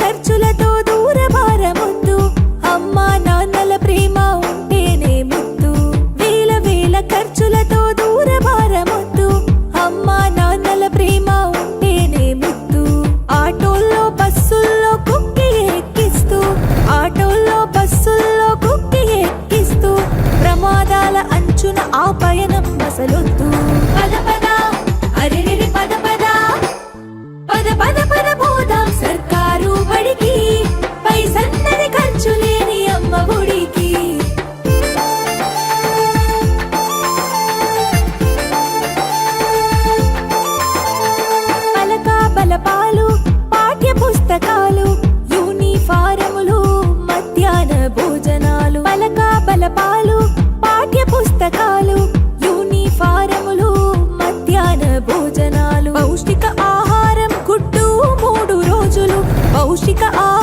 ఖర్చులతో దూర భారముద్దు అమ్మా నాన్నల ప్రేమ ఉంటేనే ముద్దు. వేల వేల ఖర్చులతో దూర భారముద్దు అమ్మా నాన్నల ప్రేమ ఉంటేనే ముద్దు. ఆటోల్లో బస్సుల్లో కుక్కి ఎక్కిస్తూ. ఆటోల్లో బస్సుల్లో కుక్కి ఎక్కిస్తూ. ప్రమాదాల అంచున ఆ పయనం అసలొద్దు. పద పద. అరెరెరి పద పద. పద పద పద పోదాం సర్కారు బడికి ಕೌಶಿಕ ಆ